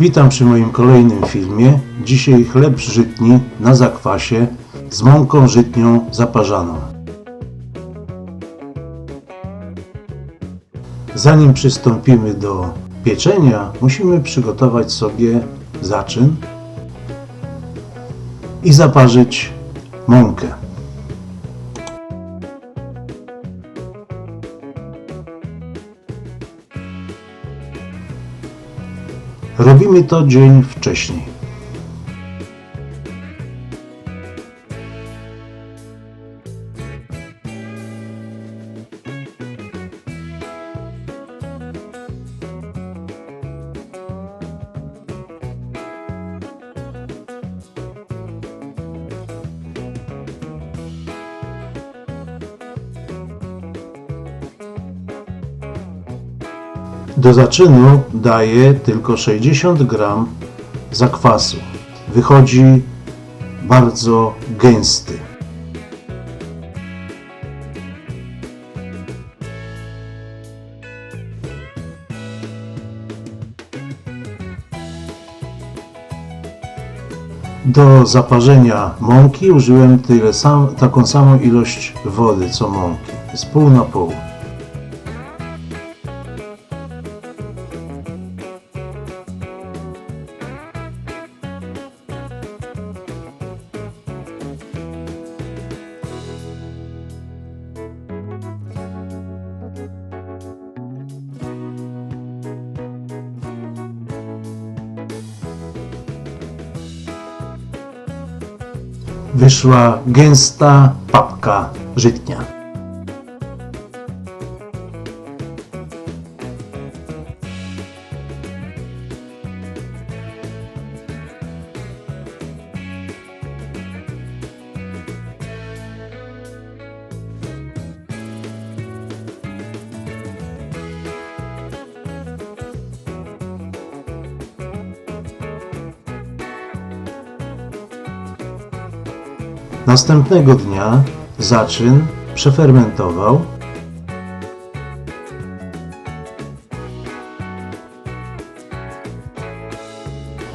Witam przy moim kolejnym filmie. Dzisiaj chleb żytni na zakwasie z mąką żytnią zaparzaną. Zanim przystąpimy do pieczenia, musimy przygotować sobie zaczyn i zaparzyć mąkę. Robimy to dzień wcześniej. Do zaczynu daję tylko 60 gram zakwasu. Wychodzi bardzo gęsty. Do zaparzenia mąki użyłem tyle sam, taką samą ilość wody co mąki. Jest pół na pół. Wyszła gęsta papka żytnia. Następnego dnia zaczyn przefermentował.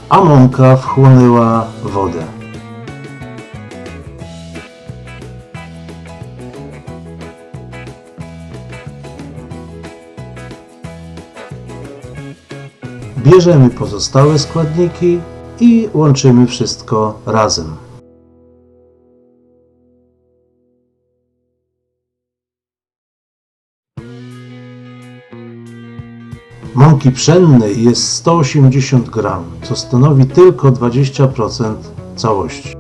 A mąka wchłonęła wodę. Bierzemy pozostałe składniki i łączymy wszystko razem. Mąki pszennej jest 180 gram, co stanowi tylko 20% całości.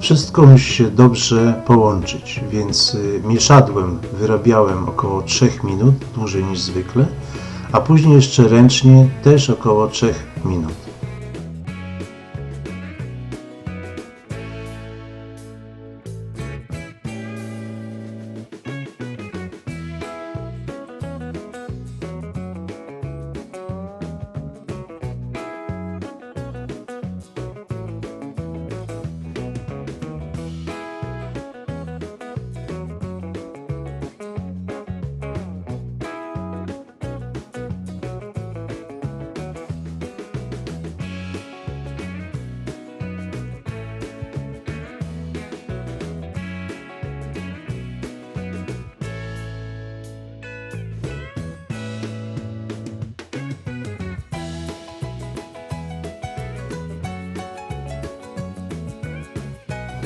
Wszystko musi się dobrze połączyć, więc y, mieszadłem wyrabiałem około 3 minut, dłużej niż zwykle, a później jeszcze ręcznie też około 3 minut.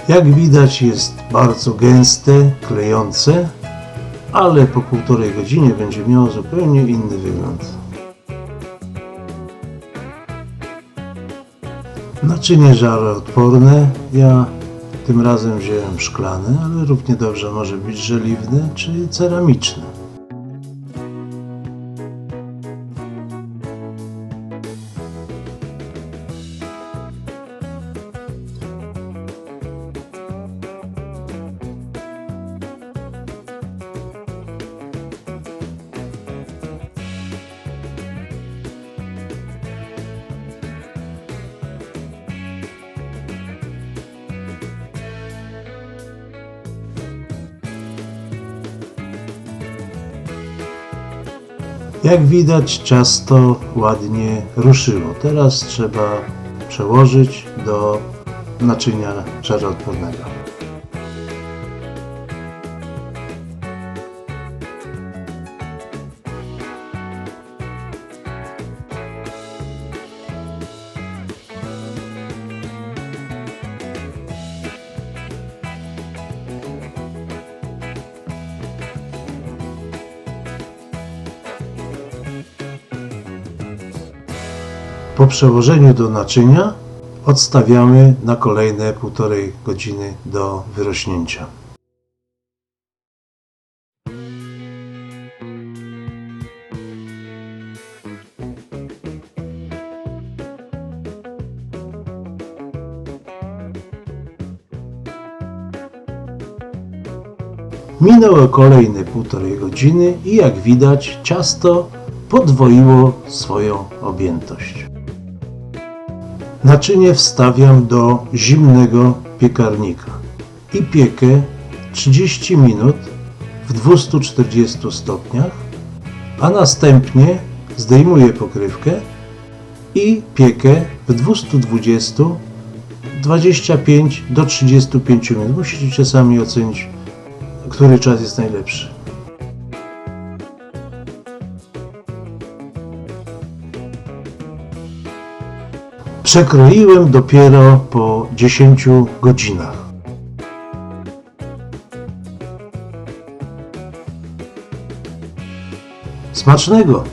Jak widać jest bardzo gęste, klejące, ale po półtorej godzinie będzie miało zupełnie inny wygląd. Naczynie żaroodporne. Ja tym razem wziąłem szklane, ale równie dobrze może być żeliwne czy ceramiczne. Jak widać, ciasto ładnie ruszyło. Teraz trzeba przełożyć do naczynia żaroodpornego. Po przełożeniu do naczynia odstawiamy na kolejne półtorej godziny do wyrośnięcia. Minęło kolejne półtorej godziny i jak widać ciasto podwoiło swoją objętość. Naczynie wstawiam do zimnego piekarnika i piekę 30 minut w 240 stopniach, a następnie zdejmuję pokrywkę i piekę w 220 25 do 35 minut. Musicie sami ocenić, który czas jest najlepszy. Przekroiłem dopiero po 10 godzinach. Smacznego!